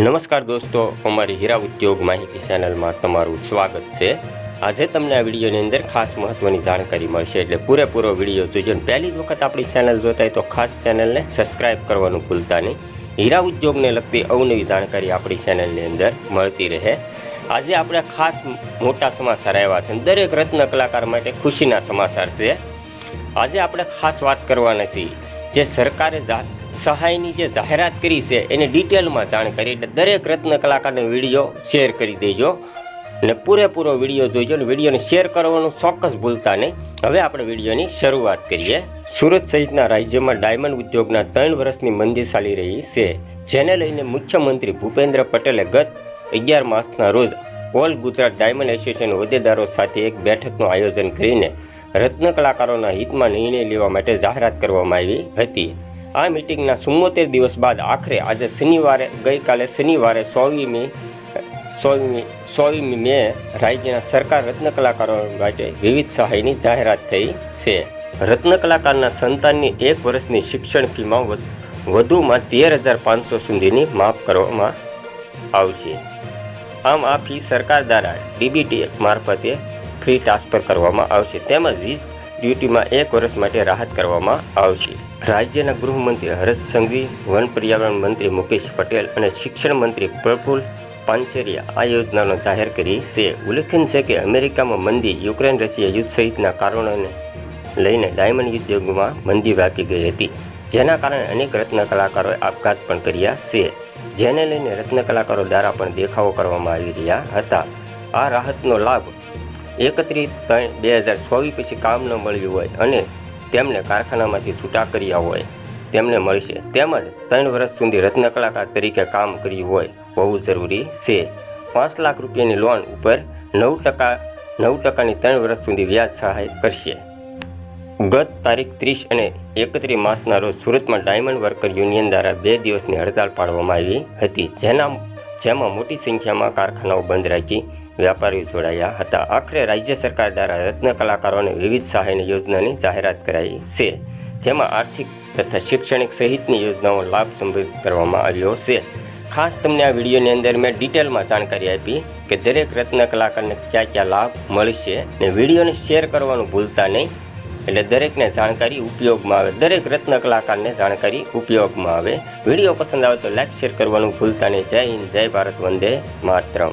નમસ્કાર દોસ્તો અમારી હીરા ઉદ્યોગ માહિતી ચેનલમાં તમારું સ્વાગત છે. આજે તમને આ વિડીયોની અંદર ખાસ મહત્વની જાણકારી મળશે, એટલે પૂરેપૂરો વીડિયો જોજો પહેલી જ વખત આપણી ચેનલ જોતા હોય તો ખાસ ચેનલને સબસ્ક્રાઇબ કરવાનું ભૂલતા નહીં. હીરા ઉદ્યોગને લગતી અવનવી જાણકારી આપણી ચેનલની અંદર મળતી રહે. આજે આપણે ખાસ મોટા સમાચાર આવ્યા છે દરેક રત્ન કલાકાર માટે ખુશીના સમાચાર છે. આજે આપણે ખાસ વાત કરવાના છીએ. જે સરકારે જા- સહાયની જે જાહેરાત કરી છે, એની ડિટેલમાં જાણકારી એટલે દરેક રત્ન કલાકારને વીડિયો શેર કરી દેજો અને પૂરેપૂરો વીડિયો જોઈજો અને વિડીયોને શેર કરવાનું ચોક્કસ ભૂલતા નહીં. હવે આપણે વિડીયોની શરૂઆત કરીએ. સુરત સહિતના રાજ્યમાં ડાયમંડ ઉદ્યોગના ત્રણ વર્ષની મંદી ચાલી રહી છે, જેને લઈને મુખ્યમંત્રી ભૂપેન્દ્ર પટેલે ગત અગિયાર માસના રોજ ઓલ ગુજરાત ડાયમંડ એસોસિએશન હોદ્દેદારો સાથે એક બેઠકનું આયોજન કરીને રત્ન કલાકારોના હિતમાં નિર્ણય લેવા માટે જાહેરાત કરવામાં આવી હતી. આ મિટિંગના ચુમ્મોતેર દિવસ બાદ આખરે આજે શનિવારે, ગઈકાલે શનિવારે સોવીમી સોવીમી સોવીમી મે રાજ્યના સરકાર રત્ન કલાકારો માટે વિવિધ સહાયની જાહેરાત થઈ છે. રત્ન કલાકારના સંતાનની એક વર્ષની શિક્ષણ ફીમાં વધ- વધુમાં તેર હજાર પાંચસો સુધીની માફ કરવામાં આવશે. આમ આ ફી સરકાર દ્વારા ડીબીટી મારફતે ફ્રી ટ્રાન્સફર કરવામાં આવશે. તેમજ વીજ ડ્યુટીમાં એક વર્ષ માટે રાહત કરવામાં આવશે. રાજ્યના ગૃહમંત્રી હર્ષ સંઘવી, વન પર્યાવરણ મંત્રી મુકેશ પટેલ અને શિક્ષણ મંત્રી પ્રફુલ પાનસેરિયા આ યોજનાનો જાહેર કરી છે. ઉલ્લેખનીય છે કે અમેરિકામાં મંદી, યુક્રેન, રશિયા યુદ્ધ સહિતના કારણોને લઈને ડાયમંડ ઉદ્યોગમાં મંદી વ્યાપી ગઈ હતી. જેના કારણે અનેક રત્ન કલાકારોએ આપઘાત પણ કર્યા છે. જેને લઈને રત્ન કલાકારો દ્વારા પણ દેખાવો કરવામાં આવી રહ્યા હતા. આ રાહતનો લાભ એકત્રીસ ત્રણ બે હજાર ચોવીસ પછી કામ ન મળ્યું હોય અને તેમને કારખાનામાંથી છૂટા કર્યા હોય, તેમને મળશે. તેમજ ત્રણ વર્ષ સુધી રત્ન કલાકાર તરીકે કામ કર્યું હોય, હોવું જરૂરી છે. પાંચ લાખ રૂપિયાની લોન ઉપર નવ ટકા, નવ ટકાની ત્રણ વર્ષ સુધી વ્યાજ સહાય કરશે. ગત તારીખ ત્રીસ અને એકત્રીસ માસના રોજ સુરતમાં ડાયમંડ વર્કર યુનિયન દ્વારા બે દિવસની હડતાળ પાડવામાં આવી હતી, જેના જેમાં મોટી સંખ્યામાં કારખાનાઓ બંધ રાખી વ્યાપારીઓ જોડાયા હતા. આખરે રાજ્ય સરકાર દ્વારા રત્ન કલાકારોને વિવિધ સહાયની યોજનાની જાહેરાત કરાઈ છે, જેમાં આર્થિક તથા શૈક્ષણિક સહિતની યોજનાઓ લાભ સંભવિત કરવામાં આવ્યો છે. ખાસ તમને આ વિડીયોની અંદર મેં ડિટેલમાં જાણકારી આપી કે દરેક રત્ન કલાકારને ક્યાં ક્યાં લાભ મળશે ને વિડીયોને શેર કરવાનું ભૂલતા નહીં. એટલે દરેકને જાણકારી ઉપયોગમાં આવે. દરેક રત્ન કલાકારને જાણકારી ઉપયોગમાં આવે. વીડિયો પસંદ આવે તો લાઈક શેર કરવાનું ભૂલતા નહીં. જય હિન્દ, જય ભારત, વંદે માતરમ.